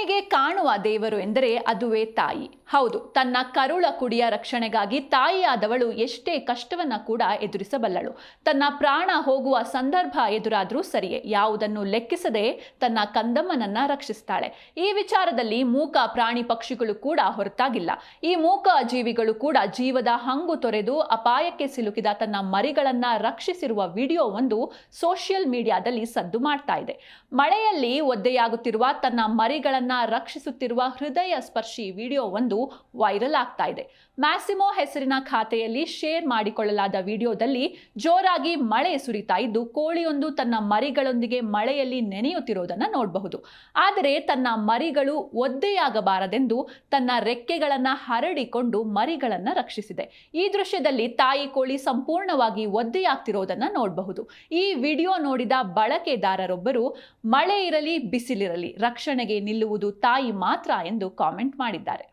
ಕಣ್ಣಿಗೆ ಕಾಣುವ ದೇವರು ಎಂದರೆ ಅದುವೇ ತಾಯಿ. ಹೌದು, ತನ್ನ ಕರುಳ ಕುಡಿಯ ರಕ್ಷಣೆಗಾಗಿ ತಾಯಿಯಾದವಳು ಎಷ್ಟೇ ಕಷ್ಟವನ್ನ ಕೂಡ ಎದುರಿಸಬಲ್ಲಳು. ತನ್ನ ಪ್ರಾಣ ಹೋಗುವ ಸಂದರ್ಭ ಎದುರಾದರೂ ಸರಿಯೇ, ಯಾವುದನ್ನು ಲೆಕ್ಕಿಸದೆ ತನ್ನ ಕಂದಮ್ಮನನ್ನ ರಕ್ಷಿಸ್ತಾಳೆ. ಈ ವಿಚಾರದಲ್ಲಿ ಮೂಕ ಪ್ರಾಣಿ ಪಕ್ಷಿಗಳು ಕೂಡ ಹೊರತಾಗಿಲ್ಲ. ಈ ಮೂಕ ಜೀವಿಗಳು ಕೂಡ ಜೀವದ ಹಂಗು ತೊರೆದು ಅಪಾಯಕ್ಕೆ ಸಿಲುಕಿದ ತನ್ನ ಮರಿಗಳನ್ನ ರಕ್ಷಿಸಿರುವ ವಿಡಿಯೋ ಒಂದು ಸೋಷಿಯಲ್ ಮೀಡಿಯಾದಲ್ಲಿ ಸದ್ದು ಮಾಡ್ತಾ ಇದೆ. ಮಳೆಯಲ್ಲಿ ಒದ್ದೆಯಾಗುತ್ತಿರುವ ತನ್ನ ಮರಿಗಳನ್ನ ರಕ್ಷಿಸುತ್ತಿರುವ ಹೃದಯ ಸ್ಪರ್ಶಿ ವಿಡಿಯೋ ಒಂದು ವೈರಲ್ ಆಗ್ತಾ ಇದೆ. ಮ್ಯಾಸಿಮೋ ಹೆಸರಿನ ಖಾತೆಯಲ್ಲಿ ಶೇರ್ ಮಾಡಿಕೊಳ್ಳಲಾದ ವಿಡಿಯೋದಲ್ಲಿ ಜೋರಾಗಿ ಮಳೆ ಸುರಿತಾ ಇದ್ದು, ಕೋಳಿಯೊಂದು ತನ್ನ ಮರಿಗಳೊಂದಿಗೆ ಮಳೆಯಲ್ಲಿ ನೆನೆಯುತ್ತಿರುವುದನ್ನು ನೋಡಬಹುದು. ಆದರೆ ತನ್ನ ಮರಿಗಳು ಒದ್ದೆಯಾಗಬಾರದೆಂದು ತನ್ನ ರೆಕ್ಕೆಗಳನ್ನ ಹರಡಿಕೊಂಡು ಮರಿಗಳನ್ನ ರಕ್ಷಿಸಿದೆ. ಈ ದೃಶ್ಯದಲ್ಲಿ ತಾಯಿ ಕೋಳಿ ಸಂಪೂರ್ಣವಾಗಿ ಒದ್ದೆಯಾಗ್ತಿರೋದನ್ನ ನೋಡಬಹುದು. ಈ ವಿಡಿಯೋ ನೋಡಿದ ಬಳಕೆದಾರರೊಬ್ಬರು, ಮಳೆ ಇರಲಿ, ಬಿಸಿಲಿರಲಿ, ರಕ್ಷಣೆಗೆ ನಿಲ್ಲುವುದು ತಾಯಿ ಮಾತ್ರ ಎಂದು ಕಾಮೆಂಟ್ ಮಾಡಿದ್ದಾರೆ.